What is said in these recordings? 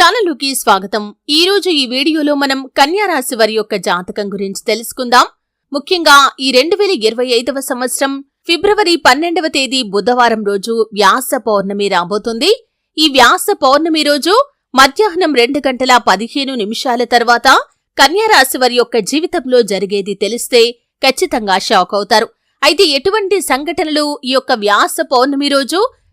ఛానలుకి స్వాగతం. ఈ రోజు ఈ వీడియోలో మనం కన్యారాశి వారి యొక్క జాతకం గురించి తెలుసుకుందాం. ముఖ్యంగా ఈ రెండు వేల ఇరవై ఐదవ సంవత్సరం ఫిబ్రవరి పన్నెండవ తేదీ బుధవారం రోజు వ్యాస పౌర్ణమి రాబోతుంది. ఈ వ్యాస పౌర్ణమి రోజు మధ్యాహ్నం రెండు గంటల పదిహేను నిమిషాల తర్వాత కన్యారాశి వారి యొక్క జీవితంలో జరిగేది తెలిస్తే ఖచ్చితంగా షాక్ అవుతారు. అయితే ఎటువంటి సంఘటనలు ఈ యొక్క వ్యాస పౌర్ణమి రోజు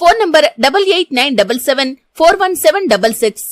Phone number double eight nine double seven four one seven double six.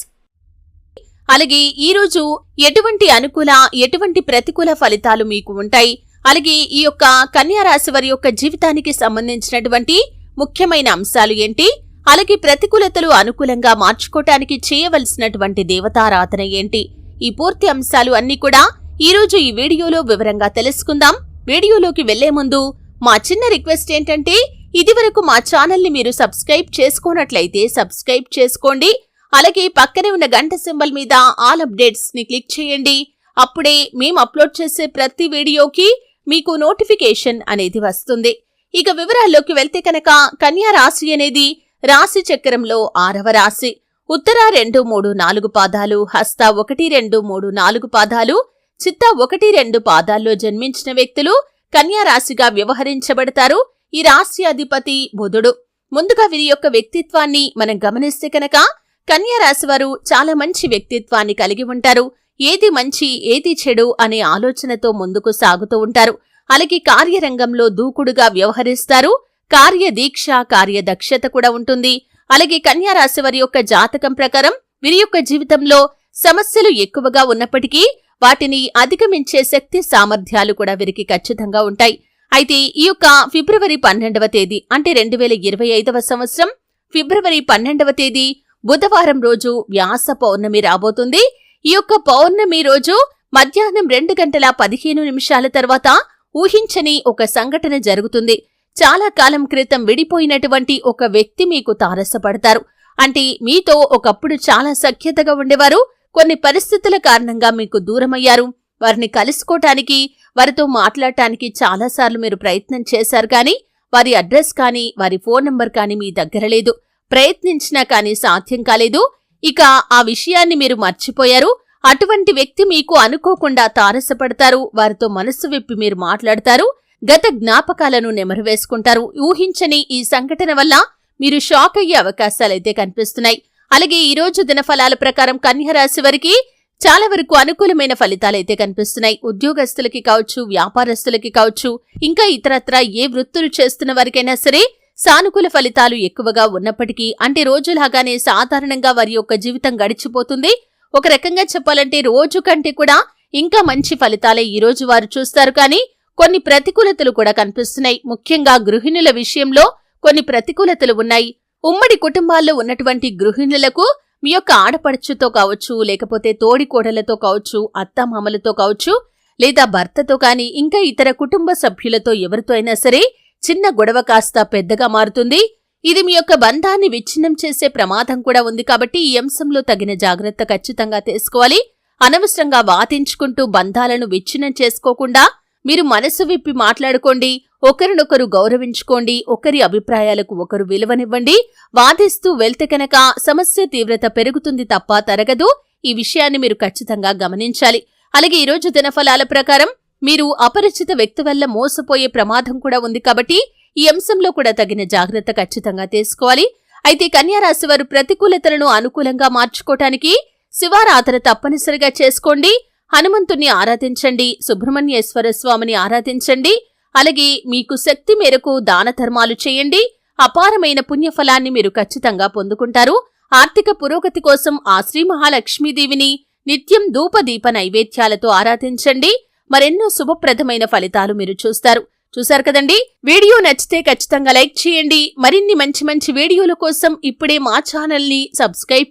అలాగే ఈరోజు ఎటువంటి అనుకూల ఎటువంటి ప్రతికూల ఫలితాలు మీకు ఉంటాయి? అలాగే ఈ యొక్క కన్యారాశి వారి యొక్క జీవితానికి సంబంధించినటువంటి ముఖ్యమైన అంశాలు ఏంటి? అలాగే ప్రతికూలతలు అనుకూలంగా మార్చుకోవటానికి చేయవలసినటువంటి దేవతారాధన ఏంటి? ఈ పూర్తి అంశాలు అన్ని కూడా ఈ రోజు ఈ వీడియోలో వివరంగా తెలుసుకుందాం. వీడియోలోకి వెళ్ళే ముందు మా చిన్న రిక్వెస్ట్ ఏంటంటే ఇదివరకు మా ఛానల్ని మీరు సబ్స్క్రైబ్ చేసుకోనట్లయితే సబ్స్క్రైబ్ చేసుకోండి. అలాగే పక్కనే ఉన్న గంట సింబల్ మీద ఆల్ అప్డేట్స్ని క్లిక్ చేయండి. అప్పుడే మేము అప్లోడ్ చేసే ప్రతి వీడియోకి మీకు నోటిఫికేషన్ అనేది వస్తుంది. ఇక వివరాల్లోకి వెళ్తే కనుక కన్యా రాశి అనేది రాశి చక్రంలో ఆరవ రాశి. ఉత్తర రెండు మూడు నాలుగు పాదాలు హస్త ఒకటి రెండు మూడు నాలుగు పాదాలు చిత్త ఒకటి రెండు పాదాల్లో జన్మించిన వ్యక్తులు కన్యా రాశిగా వ్యవహరించబడతారు. ఈ రాశ్యాధిపతి బుధుడు. ముందుగా వీరి యొక్క వ్యక్తిత్వాన్ని మనం గమనిస్తే కనుక కన్యా రాశి వారు చాలా మంచి వ్యక్తిత్వాన్ని కలిగి ఉంటారు. ఏది మంచి ఏది చెడు అనే ఆలోచనతో ముందుకు సాగుతూ ఉంటారు. అలాగే కార్యరంగంలో దూకుడుగా వ్యవహరిస్తారు. కార్యదీక్ష కార్యదక్షత కూడా ఉంటుంది. అలాగే కన్యా రాశి వారి యొక్క జాతకం ప్రకారం వీరి యొక్క జీవితంలో సమస్యలు ఎక్కువగా ఉన్నప్పటికీ వాటిని అధిగమించే శక్తి సామర్థ్యాలు కూడా వీరికి ఖచ్చితంగా ఉంటాయి. అయితే ఈ యొక్క ఫిబ్రవరి పన్నెండవ తేదీ అంటే రెండు వేల ఇరవై ఐదవ సంవత్సరం. ఫిబ్రవరి పన్నెండవ తేదీ బుధవారం రోజు వ్యాస పౌర్ణమి రాబోతుంది. ఈ యొక్క పౌర్ణమి రోజు మధ్యాహ్నం రెండు గంటల పదిహేను నిమిషాల తర్వాత ఊహించని ఒక సంఘటన జరుగుతుంది. చాలా కాలం క్రితం విడిపోయినటువంటి ఒక వ్యక్తి మీకు తారసపడతారు. అంటే మీతో ఒకప్పుడు చాలా సఖ్యతగా ఉండేవారు. కొన్ని పరిస్థితుల కారణంగా మీకు దూరమయ్యారు. వారిని కలుసుకోవటానికి వారితో మాట్లాడటానికి చాలాసార్లు మీరు ప్రయత్నం చేశారు కానీ వారి అడ్రస్ కానీ వారి ఫోన్ నంబర్ కానీ మీ దగ్గర లేదు. ప్రయత్నించినా కానీ సాధ్యం కాలేదు. ఇక ఆ విషయాన్ని మీరు మర్చిపోయారు. అటువంటి వ్యక్తి మీకు అనుకోకుండా తారసపడతారు. వారితో మనస్సు విప్పి మీరు మాట్లాడతారు. గత జ్ఞాపకాలను నెమరువేసుకుంటారు ఊహించని ఈ సంఘటన వల్ల మీరు షాక్ అయ్యే అవకాశాలైతే కనిపిస్తున్నాయి. అలాగే ఈ రోజు దినఫలాల ప్రకారం కన్యరాశి వారికి చాలా వరకు అనుకూలమైన ఫలితాలైతే కనిపిస్తున్నాయి. ఉద్యోగస్తులకి కావచ్చు వ్యాపారస్తులకి కావచ్చు ఇంకా ఇతరత్ర ఏ వృత్తులు చేస్తున్న వారికైనా సరే సానుకూల ఫలితాలు ఎక్కువగా ఉన్నప్పటికీ అంటే రోజులాగానే సాధారణంగా వారి యొక్క జీవితం గడిచిపోతుంది. ఒక రకంగా చెప్పాలంటే రోజు కంటే కూడా ఇంకా మంచి ఫలితాలే ఈ రోజు వారు చూస్తారు. కానీ కొన్ని ప్రతికూలతలు కూడా కనిపిస్తున్నాయి. ముఖ్యంగా గృహిణుల విషయంలో కొన్ని ప్రతికూలతలు ఉన్నాయి. ఉమ్మడి కుటుంబాల్లో ఉన్నటువంటి గృహిణులకు మీ యొక్క ఆడపడుచుతో కావచ్చు లేకపోతే తోడికోడలతో కావచ్చు అత్తమామలతో కావచ్చు లేదా భర్తతో కాని ఇంకా ఇతర కుటుంబ సభ్యులతో ఎవరితో అయినా సరే చిన్న గొడవ కాస్త పెద్దగా మారుతుంది. ఇది మీ యొక్క బంధాన్ని విచ్ఛిన్నం చేసే ప్రమాదం కూడా ఉంది కాబట్టి ఈ అంశంలో తగిన జాగ్రత్త ఖచ్చితంగా తీసుకోవాలి. అనవసరంగా వాతించుకుంటూ బంధాలను విచ్ఛిన్నం చేసుకోకుండా మీరు మనసు విప్పి మాట్లాడుకోండి. ఒకరినొకరు గౌరవించుకోండి ఒకరి అభిప్రాయాలకు ఒకరు విలువనివ్వండి. వాదిస్తూ వెళ్తే కనుక సమస్య తీవ్రత పెరుగుతుంది తప్ప తరగదు. ఈ విషయాన్ని మీరు ఖచ్చితంగా గమనించాలి. అలాగే ఈరోజు దినఫలాల ప్రకారం మీరు అపరిచిత వ్యక్తి వల్ల మోసపోయే ప్రమాదం కూడా ఉంది కాబట్టి ఈ అంశంలో కూడా తగిన జాగ్రత్త ఖచ్చితంగా తీసుకోవాలి. అయితే కన్యారాశి వారు ప్రతికూలతలను అనుకూలంగా మార్చుకోవటానికి శివారాధన తప్పనిసరిగా చేసుకోండి. హనుమంతుణ్ణి ఆరాధించండి సుబ్రహ్మణ్యేశ్వర స్వామిని ఆరాధించండి. అలాగే మీకు శక్తి మేరకు దాన ధర్మాలు చేయండి. అపారమైన పుణ్యఫలాన్ని మీరు ఖచ్చితంగా పొందుకుంటారు. ఆర్థిక పురోగతి కోసం ఆ శ్రీ మహాలక్ష్మీదేవిని నిత్యం ధూపదీప నైవేద్యాలతో ఆరాధించండి. మరెన్నో శుభప్రదమైన ఫలితాలు మీరు చూస్తారు. చూశారు కదండి? వీడియో నచ్చితే ఖచ్చితంగా లైక్ చేయండి. మరిన్ని మంచి మంచి వీడియోల కోసం ఇప్పుడే మా ఛానల్ని సబ్స్క్రైబ్